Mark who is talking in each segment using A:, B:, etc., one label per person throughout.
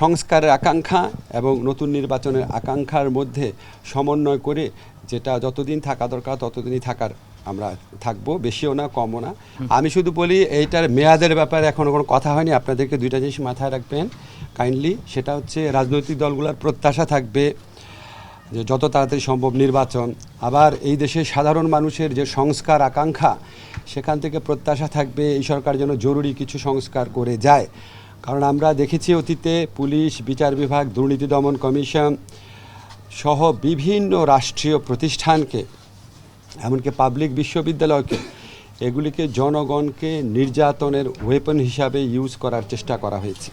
A: সংস্কারের আকাঙ্ক্ষা এবং নতুন নির্বাচনের আকাঙ্ক্ষার মধ্যে সমন্বয় করে যেটা যতদিন থাকা দরকার ততদিনই থাকার আমরা থাকব বেশিও না কমও না। আমি শুধু বলি এইটার মেয়াদের ব্যাপারে এখনও কোনো কথা হয়নি। আপনাদেরকে দুইটা জিনিস মাথায় রাখবেন কাইন্ডলি সেটা হচ্ছে রাজনৈতিক দলগুলোর প্রত্যাশা থাকবে যে যত তাড়াতাড়ি সম্ভব নির্বাচন। আবার এই দেশের সাধারণ মানুষের যে সংস্কার আকাঙ্ক্ষা সেখান থেকে প্রত্যাশা থাকবে এই সরকার যেন জরুরি কিছু সংস্কার করে যায়। কারণ আমরা দেখেছি অতীতে পুলিশ, বিচার বিভাগ, দুর্নীতি দমন কমিশন সহ বিভিন্ন রাষ্ট্রীয় প্রতিষ্ঠানকে, এমনকি পাবলিক বিশ্ববিদ্যালয়কে, এগুলিকে জনগণকে নির্যাতনের ওয়েপন হিসাবে ইউজ করার চেষ্টা করা হয়েছে।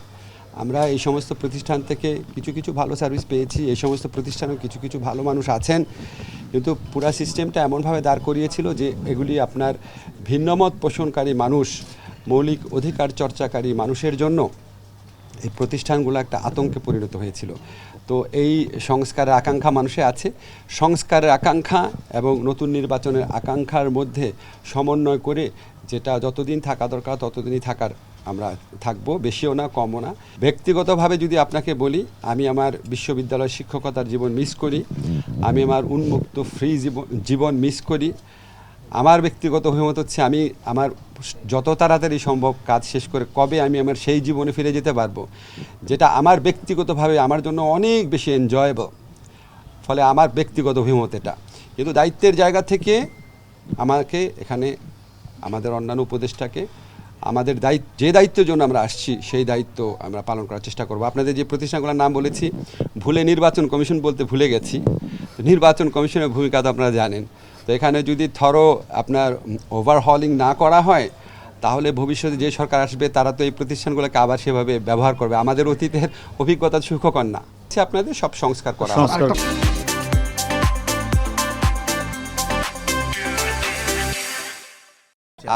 A: আমরা এই সমস্ত প্রতিষ্ঠান থেকে কিছু কিছু ভালো সার্ভিস পেয়েছি, এই সমস্ত প্রতিষ্ঠানেও কিছু কিছু ভালো মানুষ আছেন, কিন্তু পুরা সিস্টেমটা এমনভাবে দাঁড় করিয়েছিল যে এগুলি আপনার ভিন্নমত পোষণকারী মানুষ মৌলিক অধিকার চর্চাকারী মানুষের জন্য এই প্রতিষ্ঠানগুলো একটা আতঙ্কে পরিণত হয়েছিল। তো এই সংস্কারের আকাঙ্ক্ষা মানুষে আছে। সংস্কারের আকাঙ্ক্ষা এবং নতুন নির্বাচনের আকাঙ্ক্ষার মধ্যে সমন্বয় করে যেটা যতদিন থাকা দরকার ততদিনই থাকার আমরা থাকব, বেশিও না, কমও না। ব্যক্তিগতভাবে যদি আপনাকে বলি, আমি আমার বিশ্ববিদ্যালয় শিক্ষকতার জীবন মিস করি। আমি আমার উন্মুক্ত ফ্রি জীবন মিস করি। আমার ব্যক্তিগত অভিমত হচ্ছে আমি আমার যত তাড়াতাড়ি সম্ভব কাজ শেষ করে কবে আমি আমার সেই জীবনে ফিরে যেতে পারব, যেটা আমার ব্যক্তিগতভাবে আমার জন্য অনেক বেশি এনজয়েবল ফলে আমার ব্যক্তিগত অভিমত এটা। কিন্তু দায়িত্বের জায়গা থেকে আমাকে এখানে আমাদের অন্যান্য উপদেষ্টাকে আমাদের দায়িত্ব, যে দায়িত্বের জন্য আমরা আসছি, সেই দায়িত্ব আমরা পালন করার চেষ্টা করব। আপনাদের যে প্রতিষ্ঠানগুলোর নাম বলেছি, ভুলে নির্বাচন কমিশন বলতে ভুলে গেছি। নির্বাচন কমিশনের ভূমিকা তো আপনারা জানেন। এখানে যদি থরো আপনার ওভারহলিং না করা হয় তাহলে ভবিষ্যতে যে সরকার আসবে তারা তো এই প্রতিষ্ঠানগুলোকে আবার সেভাবে ব্যবহার করবে। আমাদের অতীতের অভিজ্ঞতা সুখকর না। আপনাদের সব সংস্কার করা
B: সংস্কার।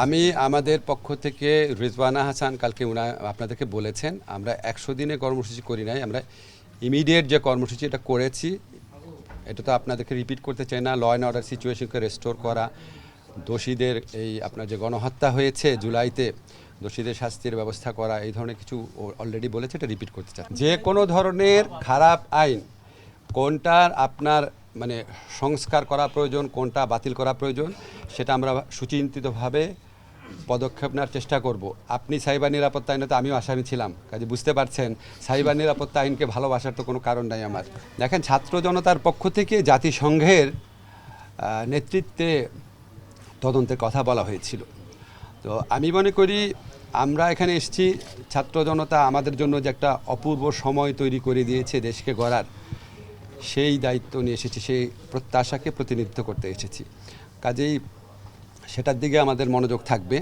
A: আমি আমাদের পক্ষ থেকে রিজওয়ানা হাসান কালকে উনা আপনাদেরকে বলেছেন আমরা একশো দিনে কর্মসূচি করি নাই আমরা ইমিডিয়েট যে কর্মসূচি এটা করেছি এটা তো আপনাদেরকে রিপিট করতে চাই না। ল অ্যান্ড অর্ডার সিচুয়েশনকে রেস্টোর করা। দোষীদের এই আপনার যে গণহত্যা হয়েছে জুলাইতে, দোষীদের শাস্তির ব্যবস্থা করা, এই ধরনের কিছু অলরেডি বলেছে, এটা রিপিট করতে চাই যে কোনো ধরনের খারাপ আইন কোনটার আপনার মানে সংস্কার করা প্রয়োজন, কোনটা বাতিল করা প্রয়োজন, সেটা আমরা সুচিন্তিতভাবে পদক্ষেপ নেওয়ার চেষ্টা করব। আপনি সাইবার নিরাপত্তা আইনে তো আমিও আসামি ছিলাম। কাজে বুঝতে পারছেন, সাইবার নিরাপত্তা আইনকে ভালোবাসার তো কোনো কারণ নাই আমার। দেখেন, ছাত্র জনতার পক্ষ থেকে জাতিসংঘের নেতৃত্বে তদন্তের কথা বলা হয়েছিল। তো আমি মনে করি, আমরা এখানে এসেছি, ছাত্র জনতা আমাদের জন্য যে একটা অপূর্ব সময় তৈরি করে দিয়েছে দেশকে গড়ার, সেই দায়িত্ব নিয়ে এসেছি, সেই প্রত্যাশাকে প্রতিনিধিত্ব করতে এসেছি। কাজেই সেটার দিকে আমাদের মনোযোগ থাকবে।